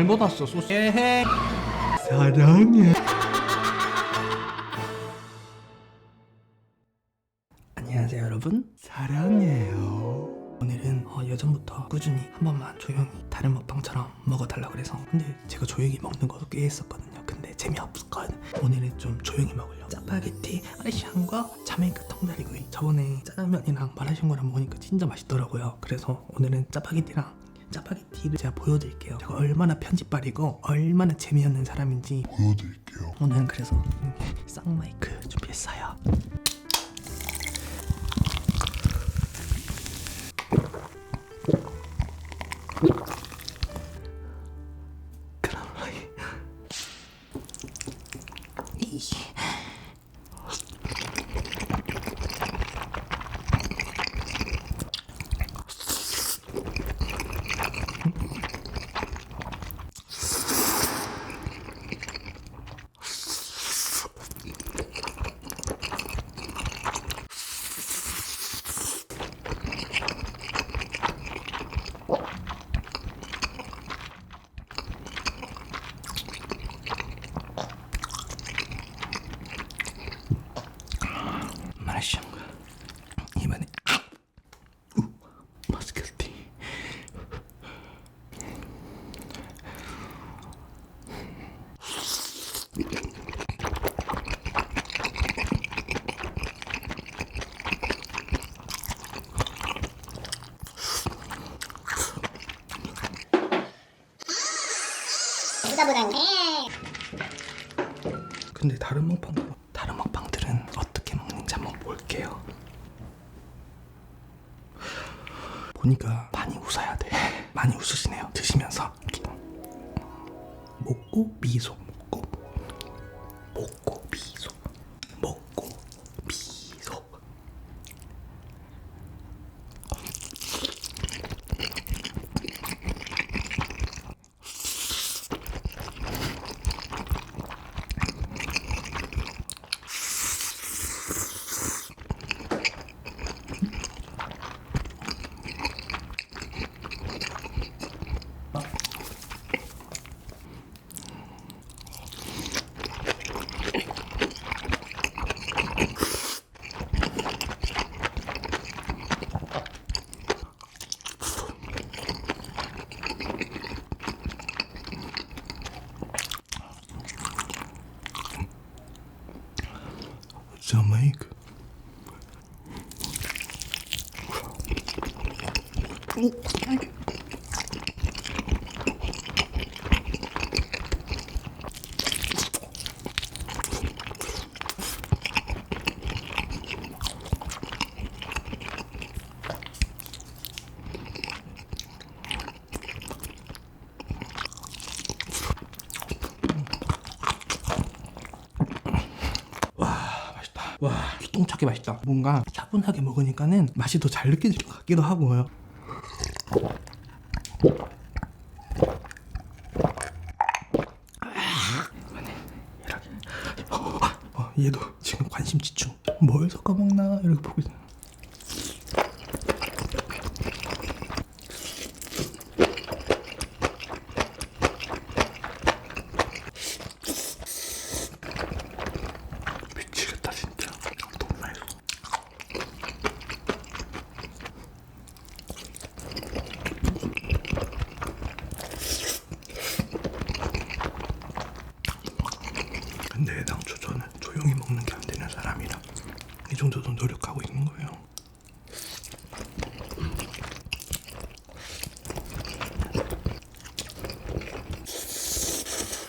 잘못 왔어 소스. 에헤. 사랑해. 안녕하세요 여러분. 사랑해요. 오늘은 어, 예전부터 꾸준히 한 번만 조용히 다른 먹방처럼 먹어달라고 그래서. 근데 제가 조용히 먹는 것도 꽤 했었거든요. 근데 재미없었거든. 오늘은 좀 조용히 먹으려고. 짜파게티 아이샹과 자메이카 통다리구이. 저번에 짜장면이랑 마라샹궈랑 먹으니까 진짜 맛있더라고요. 그래서 오늘은 짜파게티랑 짜파게티를 제가 보여드릴게요 제가 얼마나 편집발이고 얼마나 재미없는 사람인지 보여드릴게요. 오늘 그래서 쌍마이크 준비했어요. 보다보다는 근데 다른 먹방 다른 먹방들은 어떻게 먹는지 한번 볼게요. 보니까 많이 웃어야 돼. 많이 웃으시네요. 드시면서 먹고 미소 먹고 먹고 미소 먹고 미소 자메이카 맛있다. 와, 기똥차게 맛있다. 뭔가 차분하게 먹으니까는 맛이 더 잘 느껴질 것 같기도 하고요. 이렇게. 어, 얘도 지금 관심 집중. 뭘 섞어 먹나 이렇게 보고 있어. 근데 저는 조용히 먹는 게 안 되는 사람이라 이 정도도 노력하고 있는 거예요.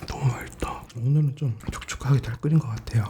너무 맛있다. 오늘은 좀 촉촉하게 잘 끓인 것 같아요.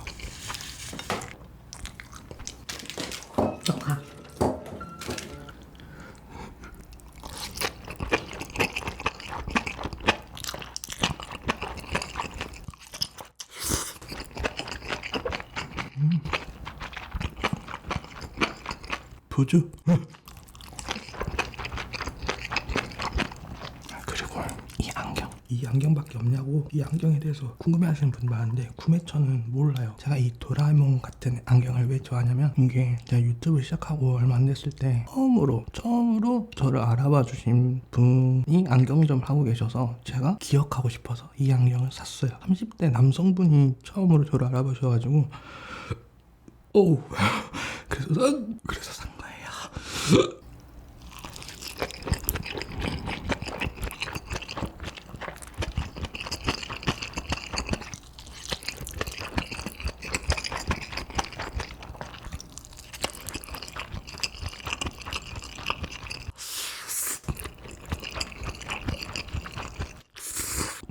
아, 그리고 이 안경. 이이 안경밖에 없냐고 이 안경에 대해서 궁금해하시는 분 많은데 구매처는 몰라요. 제가 이 도라에몽 같은 안경을 왜 좋아하냐면 이게 제가 유튜브 시작하고 얼마 안 됐을 때 처음으로 처음으로 저를 알아봐 주신 분이 안경점을 하고 계셔서 제가 기억하고 싶어서 이 안경을 샀어요. 30대 남성분이 처음으로 저를 알아보셔가지고 오 그래서 산- 그래서 산.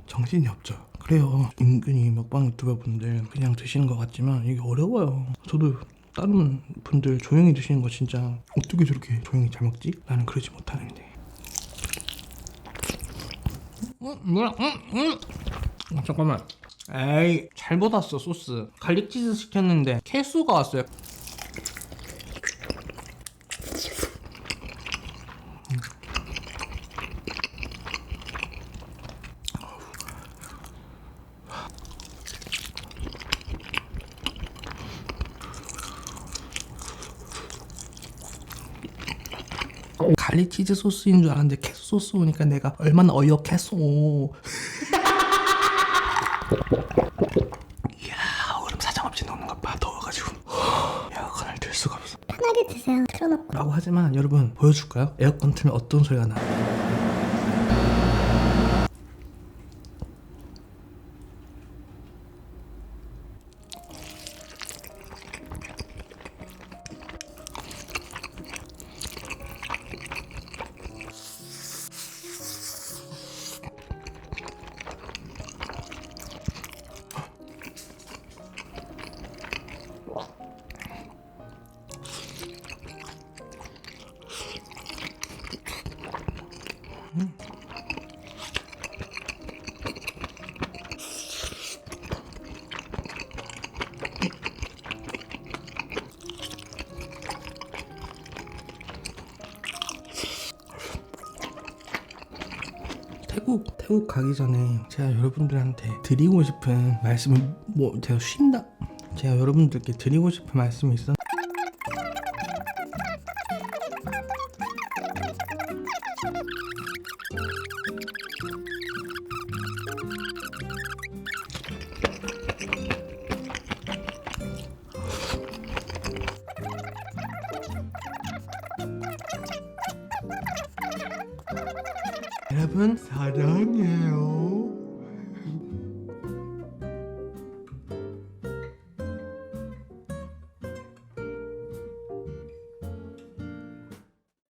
정신이 없죠. 그래요. 은근히 먹방 유튜버 분들 그냥 드시는 것 같지만 이게 어려워요. 저도 다른 분들 조용히 드시는 거 진짜 어떻게 저렇게 조용히 잘 먹지? 나는 그러지 못하는데. 음, 뭐야? 음, 음. 어, 잠깐만. 에이 잘못 왔어 소스. 갈릭 치즈 시켰는데 캐수가 왔어요. 갈릭 치즈 소스인 줄 알았는데 캐수 소스 오니까 내가 얼마나 어이없겠어. 이야 얼음 사정없이 녹는 것봐 더워가지고 에어컨을 들 수가 없어. 편하게 드세요. 틀어놓고. 라고 하지만 여러분 보여줄까요? 에어컨 틀면 어떤 소리가 나? 태국 태국 가기 전에 제가 여러분들한테 드리고 싶은 말씀을 뭐 제가 쉰다 제가 여러분들께 드리고 싶은 말씀이 있어. 여러분 사랑해요.